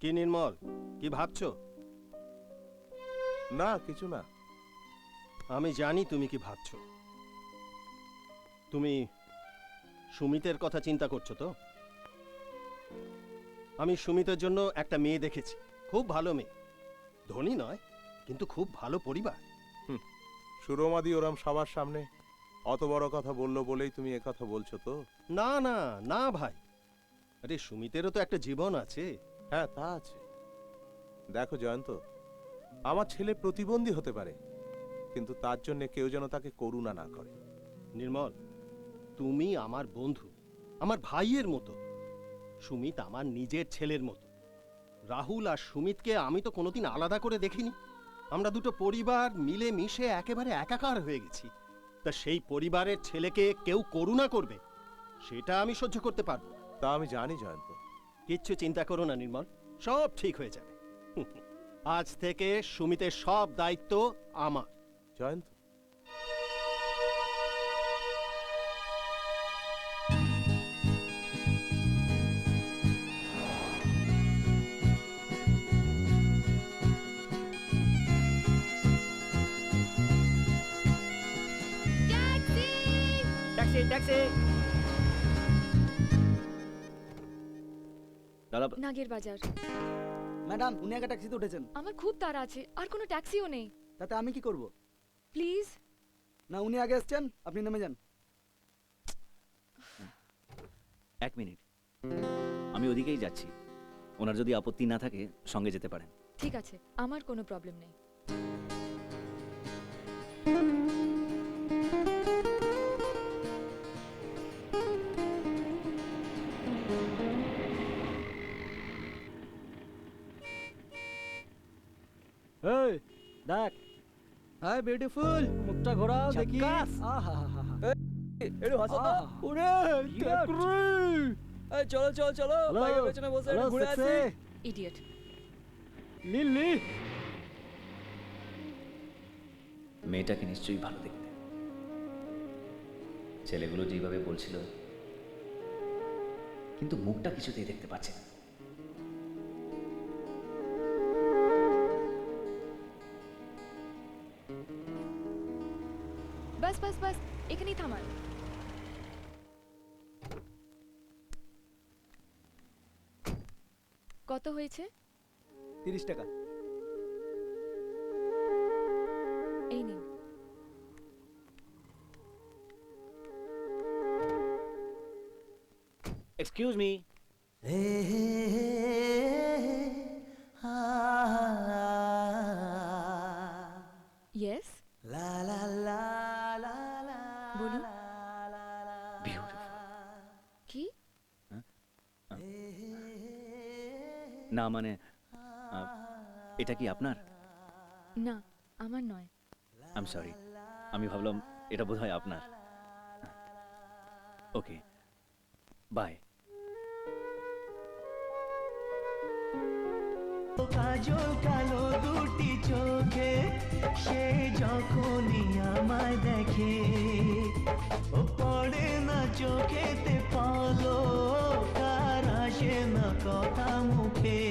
কি নির্মল? কি ভাবছ? না কিছু না। আমি জানি তুমি কি ভাবছ। তুমি সুমিতের কথা চিন্তা করছ তো? আমি সুমিতের জন্য একটা মেয়ে দেখেছি। খুব ভালো মেয়ে। ধনী নয় কিন্তু খুব ভালো পরিবার। সুরমাদি ওরম সবার সামনে অত বড় কথা বলল বলেই তুমি কথা বলছো তো? না না না ভাই। আরে সুমিতেরও তো একটা জীবন আছে। হ্যাঁ তা আছে। দেখো জয়ন্ত আমার ছেলে প্রতিবন্ধী হতে পারে কিন্তু তার জন্য কেউ যেন তাকে করুণা না করে। নির্মল তুমি আমার বন্ধু আমার ভাইয়ের মতো। সুমিত আমার নিজের ছেলের মতো। রাহুল আর সুমিতকে আমি তো কোনোদিন আলাদা করে দেখিনি। আমরা দুটো পরিবার মিলে মিশে একেবারে একাকার হয়ে গেছি। তা সেই পরিবারের ছেলেকে কেউ করুণা করবে সেটা আমি সহ্য করতে পারব তা আমি জানি জয়ন্ত। কিচ্ছু চিন্তা করো না নির্মল। সব ঠিক হয়ে যাবে। আজ থেকে সুমিতের সব দায়িত্ব আমার। জয়ন্ত? ট্যাক্সি ট্যাক্সি দাদা নাগের বাজার। ম্যাডাম উনি একটা ট্যাক্সিতে উঠেছেন। আমার খুব তাড়া আছে আর কোনো ট্যাক্সিও নেই। তাতে আমি কি করব? প্লিজ। না উনি আগে এসছেন আপনি নেমে যান। এক মিনিট। আমি ওদিকেই যাচ্ছি। ওনার যদি আপত্তি না থাকে সঙ্গে যেতে পারেন। ঠিক আছে আমার কোনো প্রবলেম নেই। এই দেখ। হাই বিউটিফুল মুখটা ঘোরাও দেখি। একটু হাসো তো ওরে টেকরি। এই চলো চলো চলো। বাইকের পেছনে বসে ঘুরে আসি। ইডিয়েট লিলি মেয়েটাকে নিশ্চয়ই ভালো দেখতে। ছেলেগুলো যেভাবে বলছিল কিন্তু মুখটা কিছুতেই দেখতে পাচ্ছে না। বাস বাস বাস এখানেই থামান কত হয়েছে তিরিশ টাকা এই নিন এক্সকিউজ মি ইয়েস বলুন। কি? না মানে এটা কি আপনার? না আমার নয়। আম সরি আমি ভাবলাম এটা বোধহয় আপনার। ওকে বাই কাজল কালো আমায় দেখে। ও পড়ে না চোখেতে পালো তার আসে না কথা মুখে।